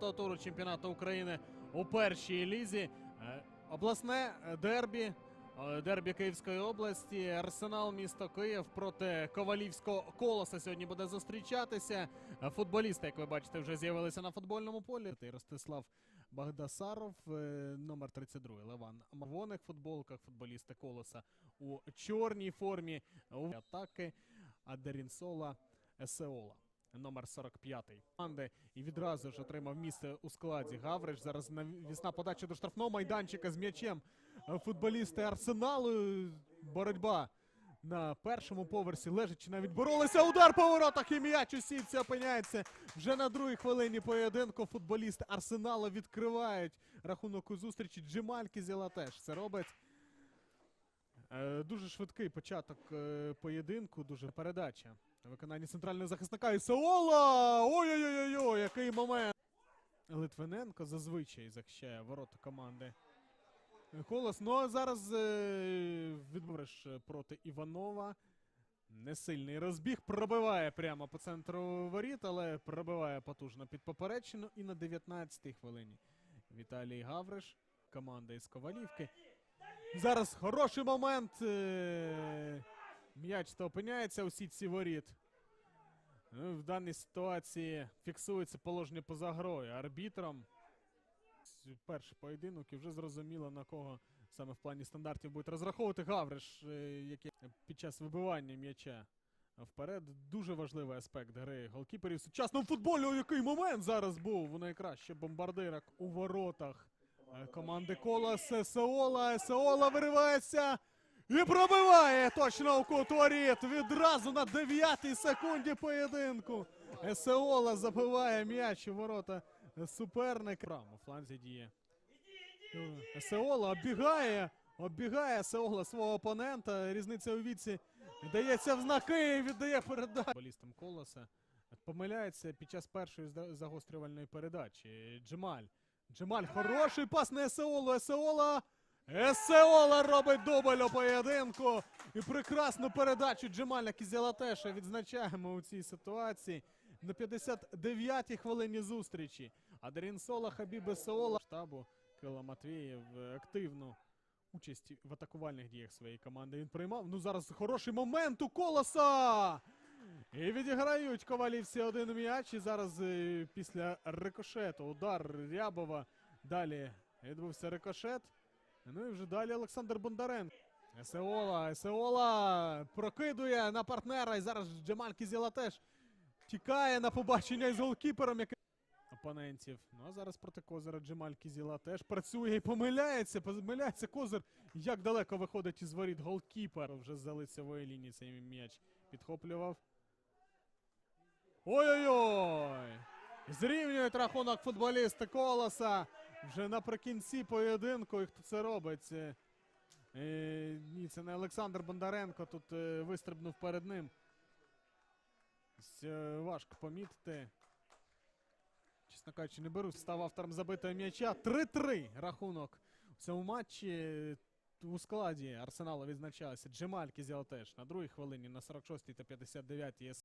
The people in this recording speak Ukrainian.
четвертого туру чемпіонату України у першій лізі. Е, Обласне е, дербі. е, Дербі Київської області. Арсенал місто Київ проти Ковалівського колоса сьогодні буде зустрічатися. Футболісти, як ви бачите, вже з'явилися на футбольному полі. Ростислав Багдасаров, номер 32. Леван Мавоник в футболках. Футболісти колоса у чорній формі. У атаки Адерінсола Есеола. Номер 45 команди і відразу ж отримав місце у складі Гавриш. Зараз навісна подача до штрафного майданчика з м'ячем. Футболісти Арсеналу. Боротьба на першому поверсі лежачи навіть боролися. Удар по воротах і м'яч у опиняється. Вже на другій хвилині поєдинку футболісти Арсеналу відкривають рахунок у зустрічі. Джемаль Кізіла теж це робить. Е, Дуже швидкий початок е, поєдинку, дуже передача. На виконанні центрального захисника Ісаола! Ой-ой-ой, який момент! Литвиненко зазвичай захищає ворота команди. Колос. Ну а зараз е, відбориш проти Іванова. Несильний розбіг. Пробиває прямо по центру воріт, але пробиває потужно під поперечину. І на 19-й хвилині Віталій Гавриш, команда із Ковалівки. Зараз хороший момент. е, М'яч то опиняється у сітці воріт. Ну, в даній ситуації фіксується положення поза грою арбітром. Перший поєдинок і вже зрозуміло на кого саме в плані стандартів буде розраховувати Гавриш, е, який під час вибивання м'яча вперед. Дуже важливий аспект гри голкіперів. Сучасному футболі О, який момент зараз був у найкраще бомбардирах у воротах е, команди Колос Есеола. Есеола виривається і пробиває точно в кут воріт. Відразу на 9-й секунді поєдинку. Есеола забиває м'яч у ворота суперника. Право, фланзі діє. Есеола оббігає, оббігає Есеола свого опонента. Різниця у віці дається в знаки і віддає передачу. Футболістам Колоса помиляється під час першої загострювальної передачі. Джемаль. Джемаль хороший пас на Есеолу. Есеола. Есеола робить дубль у поєдинку. І прекрасну передачу Джемаля Кізялатеша відзначаємо у цій ситуації. На 59-й хвилині зустрічі. Адрін Сола, Хабіб Есеола штабу Кирило Матвієв е, активну участь в атакувальних діях своєї команди він приймав. Ну зараз хороший момент у колоса. І відіграють ковалівці один м'яч. І зараз е, після рикошету удар Рябова. Далі відбувся рикошет. Ну і вже далі Олександр Бондаренко. Есеола, Есеола прокидує на партнера. І зараз Джамаль Кізіла теж тікає на побачення із голкіпером, який опонентів. Ну а зараз проти Козира Джемаль Кізіла теж працює і помиляється. Помиляється Козир. Як далеко виходить із воріт голкіпер. Вже з лицевої лінії цей м'яч підхоплював. Ой-ой-ой! Зрівнюють рахунок футболісти Колоса. Вже наприкінці поєдинку. І хто це робить? Е, ні, це не Олександр Бондаренко. Тут е, вистрибнув перед ним. Е, важко помітити. Чесно кажучи, не беру. Став автором забитого м'яча. 3-3 рахунок у цьому матчі. У складі Арсенала відзначалися Джемаль Кізіал теж на другій хвилині, на 46-й та 59-й